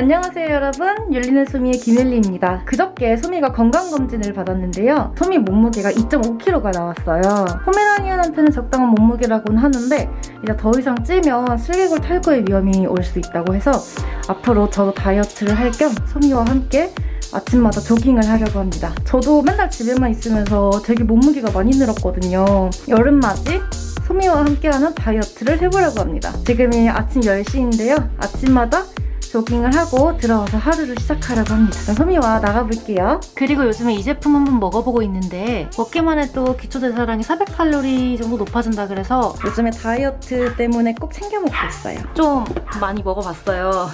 안녕하세요 여러분. 율리네 소미의 김일리입니다. 그저께 소미가 건강검진을 받았는데요. 소미 몸무게가 2.5kg가 나왔어요. 포메라니안한테는 적당한 몸무게라고는 하는데 이제 더 이상 찌면 슬개골 탈구의 위험이 올 수 있다고 해서 앞으로 저도 다이어트를 할 겸 소미와 함께 아침마다 조깅을 하려고 합니다. 저도 맨날 집에만 있으면서 되게 몸무게가 많이 늘었거든요. 여름맞이 소미와 함께하는 다이어트를 해보려고 합니다. 지금이 아침 10시인데요. 아침마다 조깅을 하고 들어와서 하루를 시작하려고 합니다. 그럼 소미와 나가볼게요. 그리고 요즘에 이 제품 한번 먹어보고 있는데 먹기만 해도 기초대사량이 400칼로리 정도 높아진다 그래서 요즘에 다이어트 때문에 꼭 챙겨 먹고 있어요. 좀 많이 먹어봤어요.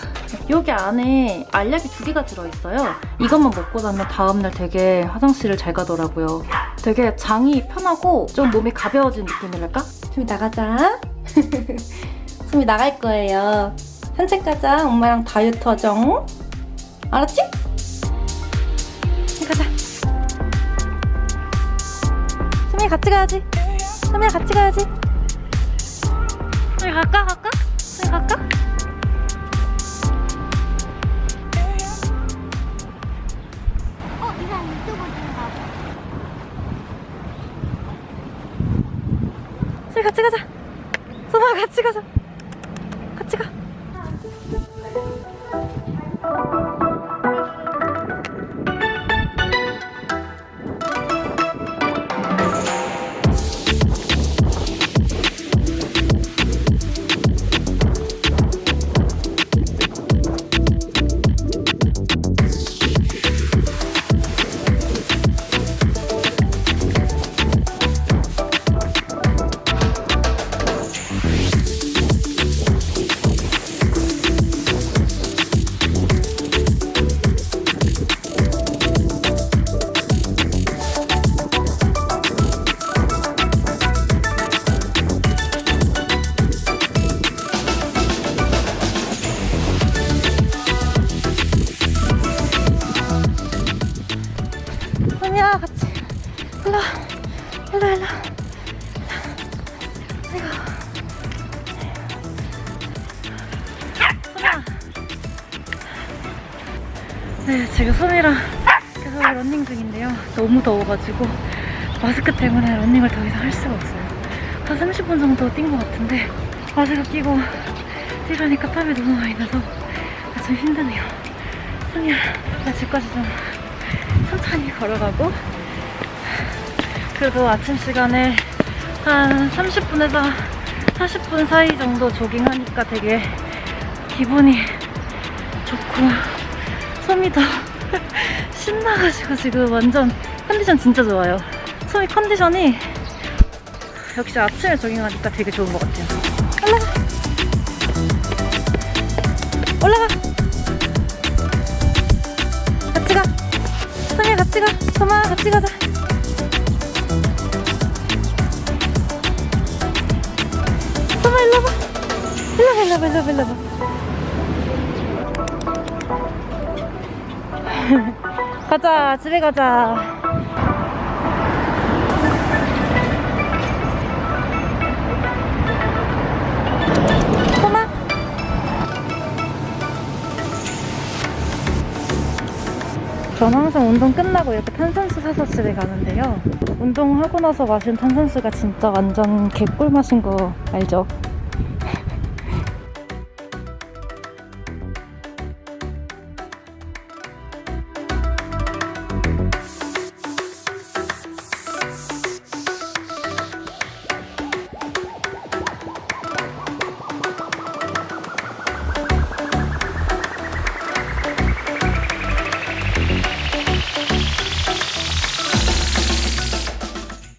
여기 안에 알약이 두 개가 들어있어요. 이것만 먹고 나면 다음날 되게 화장실을 잘 가더라고요. 되게 장이 편하고 좀 몸이 가벼워진 느낌이랄까? 소미 나가자. 소미 나갈 거예요. 산책 가자. 엄마랑 다이어트 하정. 알았지? 가자. 소미 같이 가야지. 소미야 같이 가야지. 소미 갈까? 갈까? 소미 갈까? 어, 이 사람 유튜브 찍나 봐. 소미 같이 가자. 소마 같이 가자. 같이 가. 일로 와. 일로 와, 일로. 와. 아이고. 네, 지금 소미랑 계속 러닝 중인데요. 너무 더워가지고 마스크 때문에 러닝을 더 이상 할 수가 없어요. 한 30분 정도 뛴 것 같은데 마스크 끼고 뛰려니까 땀이 너무 많이 나서 좀 힘드네요. 소미야, 나 집까지 좀 천천히 걸어가고 그래도 아침 시간에 한 30분에서 40분 사이 정도 조깅하니까 되게 기분이 좋고 소미도 신나가지고 지금 완전 컨디션 진짜 좋아요. 소미 컨디션이 역시 아침에 조깅하니까 되게 좋은 것 같아요. 올라가. 올라가. 같이 가. 소미야 같이 가. 소마 같이 가자 일로 와봐 일로 와봐 일로 와봐 가자 집에 가자 저는 항상 운동 끝나고 이렇게 탄산수 사서 집에 가는데요. 운동하고 나서 마신 탄산수가 진짜 완전 개꿀 맛인 거 알죠?